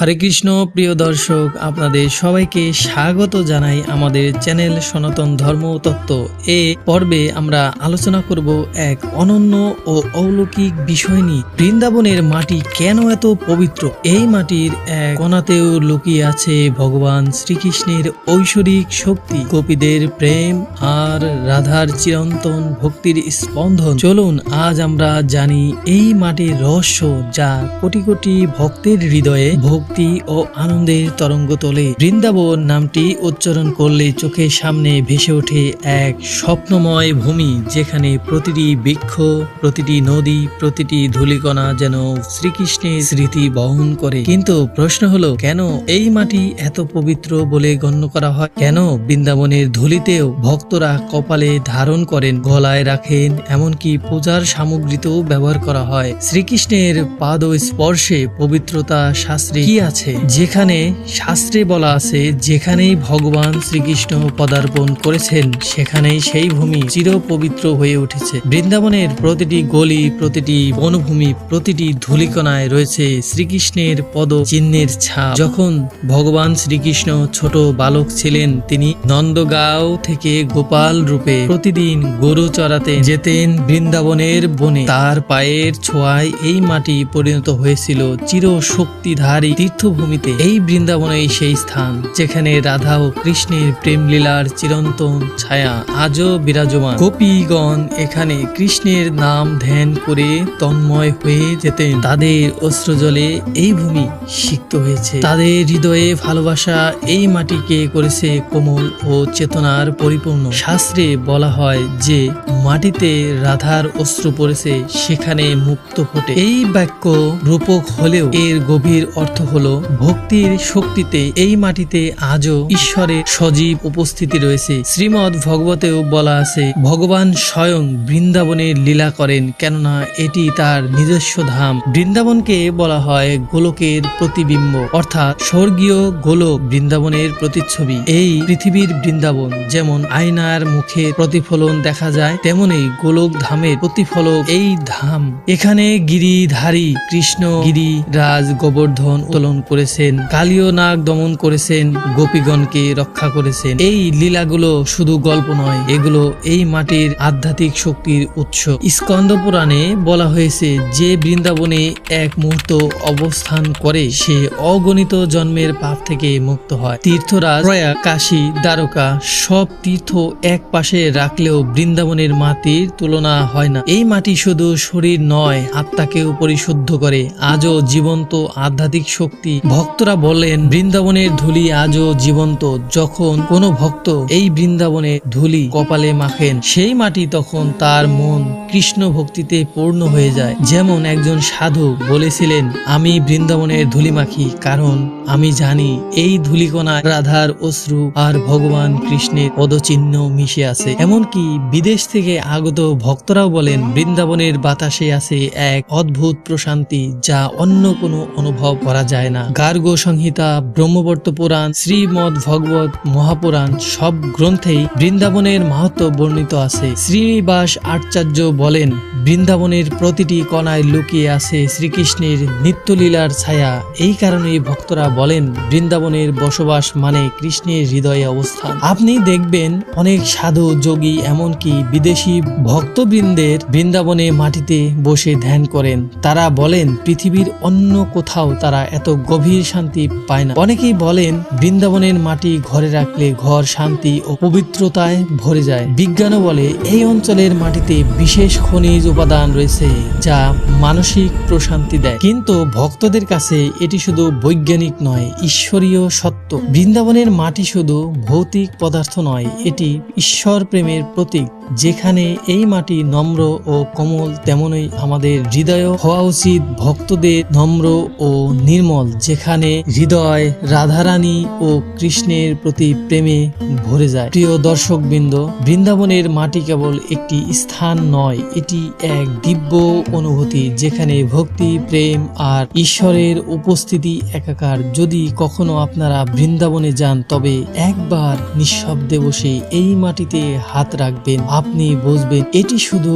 হরে কৃষ্ণ, প্রিয় দর্শক, আপনাদের সবাইকে স্বাগত জানাই আমাদের চ্যানেল সনাতন ধর্ম তত্ত্ব। এ পর্বে আমরা আলোচনা করব এক অনন্য ও অলৌকিক বিষয় নিয়ে। বৃন্দাবনের মাটি কেন এত পবিত্র? এই মাটির এক কণাতেও লুকিয়ে আছে ভগবান শ্রীকৃষ্ণের ঐশ্বরিক শক্তি। গোপীদের প্রেম আর রাধার চিরন্তন ভক্তির স্পন্দন। চলুন, আজ আমরা জানি এই মাটির রহস্য যা কোটি কোটি ভক্তের হৃদয়ে ভক্তি ও আনন্দের তরঙ্গ তোলে। বৃন্দাবন নামটি উচ্চারণ করলে চোখের সামনে ভেসে ওঠে এক স্বপ্নময় ভূমি, যেখানে প্রতিটি বৃক্ষ, প্রতিটি নদী, প্রতিটি ধূলিকণা যেন শ্রীকৃষ্ণের স্মৃতি বহন করে। কিন্তু প্রশ্ন হলো, কেন এই মাটি এত পবিত্র বলে গণ্য করা হয়? কেন বৃন্দাবনের ধুলিতেও ভক্তরা কপালে ধারণ করেন, গলায় রাখেন, এমনকি পূজার সামগ্রীতেও ব্যবহার করা হয়? শ্রীকৃষ্ণের পাদ স্পর্শে পবিত্রতা শাস্ত্রে কি আছে যেখানে শাস্ত্রে বলা আছে, যেখানেই ভগবান শ্রীকৃষ্ণ পদার্পণ করেছেন, সেখানেই সেই ভূমি চির পবিত্র হয়ে উঠেছে। বৃন্দাবনের প্রতিটি গলি, প্রতিটি বনভূমি, প্রতিটি ধূলিকণায় রয়েছে শ্রীকৃষ্ণের পদ চিহ্নের ছাপ। যখন ভগবান শ্রীকৃষ্ণ ছোট বালক ছিলেন, তিনি নন্দগাঁও থেকে গোপাল রূপে প্রতিদিন গরু চড়াতে যেতেন বৃন্দাবনের বনে। তার পায়ের ছোঁয়ায় এই মাটি পরিণত হয়েছিল চির শক্তিধারী তীর্থভূমিতে এই বৃন্দাবনেই সেই স্থান, যেখানে রাধা ও কৃষ্ণের প্রেম লীলার চিরন্তন ছায়া আজও বিরাজমান। গোপীগণ এখানে কৃষ্ণের নাম ধ্যান করে তন্ময় হয়ে যেতেন। তাদের অস্ত্রজলে এই ভূমি সিক্ত হয়েছে। তাদের হৃদয়ে ভালোবাসা এই মাটিকে করেছে কোমল ও চেতনার পরিপূর্ণ। শাস্ত্রে বলা হয় যে, মাটিতে রাধার অস্ত্র পড়েছে, সেখানে মুক্ত ফোটে এই বাক্য রূপক হলেও এর গভীর অর্থ হলো ভক্তির শক্তিতে এই মাটিতে আজও ঈশ্বরের সজীব উপস্থিতি রয়েছে। শ্রীমদ ভগবতেও বলা আছে, ভগবান স্বয়ং বৃন্দাবনে লীলা করেন, কেননা এটি তার নিজস্ব ধাম। বৃন্দাবনকে বলা হয় গোলকের প্রতিবিম্ব, অর্থাৎ স্বর্গীয় গোলক বৃন্দাবনের প্রতিচ্ছবি। এই পৃথিবীর বৃন্দাবন যেমন আয়নার মুখে প্রতিফলন দেখা যায়, তেমনি গোলক ধামের প্রতিফলক এই ধাম। এখানে গিরিধারী কৃষ্ণ গিরি রাজ গোবর্ধন উত্তোলন করেছেন কালীয় নাগ দমন করেছেন, গোপীগণকে রক্ষা করেছেন। এই লীলাগুলো শুধু গল্প নয়, এগুলো এই মাটির আধ্যাত্মিক শক্তির উৎস। স্কন্দ পুরাণে বলা হয়েছে, যে বৃন্দাবনে এক মুহূর্ত অবস্থান করে, সে অগণিত জন্মের পাপ থেকে মুক্ত হয়। তীর্থরাজ, প্রয়াগ, কাশী, দ্বারকা সব তীর্থ এক পাশে রাখলেও বৃন্দাবনের মাটির তুলনা হয় না। এই মাটি শুধু শরীর নয়, আত্মাকেও পরিশুদ্ধ করে। আজও জীবন্ত আধ্যাত্মিক শক্তি ভক্তরা বলেন বৃন্দাবনের ধুলি আজও জীবন্ত। যখন কোনো ভক্ত এই বৃন্দাবনে ধুলি কপালে মাখেন, সেই মাটি তখন তার মন কৃষ্ণ ভক্তিতে পূর্ণ হয়ে যায়। যেমন একজন সাধু বলেছিলেন, আমি বৃন্দাবনের ধুলি মাখি, কারণ আমি জানি এই ধুলিকণায় রাধার অশ্রু আর ভগবান কৃষ্ণের পদচিহ্ন মিশে আছে। এমনকি বিদেশ থেকে আগত ভক্তরাও বলেন, বৃন্দাবনের বাতাসে আছে এক অদ্ভুত প্রশান্তি যা অন্য কোনো অনুভব করা যায় না। গার্গ সংহিতা, ব্রহ্মবর্ত পুরাণ, শ্রীমদ ভগবত মহাপুরাণ সব গ্রন্থেই বৃন্দাবনের মাহাত্ম বর্ণিত আছে। শ্রীনিবাস আচার্য বলেন, বৃন্দাবনের প্রতিটি কণায় লুকিয়ে আছে শ্রীকৃষ্ণের নিত্যলীলার ছায়া। এই কারণেই ভক্তরা বলেন, বৃন্দাবনের বসবাস মানে কৃষ্ণের হৃদয়ে অবস্থান। আপনি দেখবেন অনেক সাধু, যোগী, এমনকি বিদেশি ভক্তবৃন্দের বৃন্দাবনে মাটিতে বসে ধ্যান করেন। তারা বলেন, পৃথিবীর অন্য কোথাও তারা এত গভীর শান্তি পায় না। অনেকেই বলেন, বৃন্দাবনের মাটি ঘরে রাখলে ঘর শান্তি ও পবিত্রতায় ভরে যায়। বিজ্ঞানও বলে, এই অঞ্চলের মাটিতে বিশেষ খনিজ উপাদান রয়েছে, যা মানসিক প্রশান্তি দেয়। কিন্তু ভক্তদের কাছে এটি শুধু বৈজ্ঞানিক নয়, ঈশ্বরীয় সত্য। বৃন্দাবনের মাটি শুধু ভৌতিক পদার্থ নয়, এটি ঈশ্বর প্রেমের প্রতীক। যেখানে এই মাটি নম্র ও কোমল, তেমনই আমাদের হৃদয় হওয়া উচিত ভক্তদের নম্র ও নির্মল, যেখানে হৃদয় রাধারানী ও কৃষ্ণের প্রতি প্রেমে ভরে যায়। প্রিয় দর্শকবৃন্দ, বৃন্দাবনের মাটি কেবল একটি স্থান নয়, এটি এক দিব্য অনুভূতি, যেখানে ভক্তি, প্রেম আর ঈশ্বরের উপস্থিতি একাকার। যদি কখনো আপনারা বৃন্দাবনে যান, তবে একবার নিঃশব্দে বসে এই মাটিতে হাত রাখবেন। আপনি বুঝবেন, এটি শুধু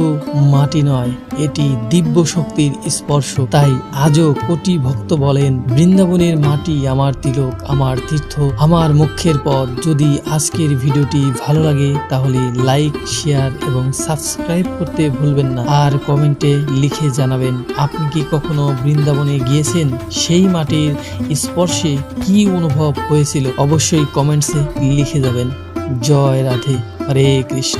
মাটি নয়, এটি দিব্য শক্তির স্পর্শ। তাই আজও কোটি ভক্ত বলেন, বৃন্দাবনের মাটি আমার তিলক, আমার তীর্থ, আমার মুখ্যের পথ। যদি আজকের ভিডিওটি ভালো লাগে, তাহলে লাইক, শেয়ার এবং সাবস্ক্রাইব করতে ভুলবেন না। আর কমেন্টে লিখে জানাবেন, আপনি কি কখনো বৃন্দাবনে গিয়েছেন? সেই মাটির স্পর্শে কি অনুভব হয়েছিল? অবশ্যই কমেন্টসে লিখে যাবেন। জয় রাধে, হরে কৃষ্ণ।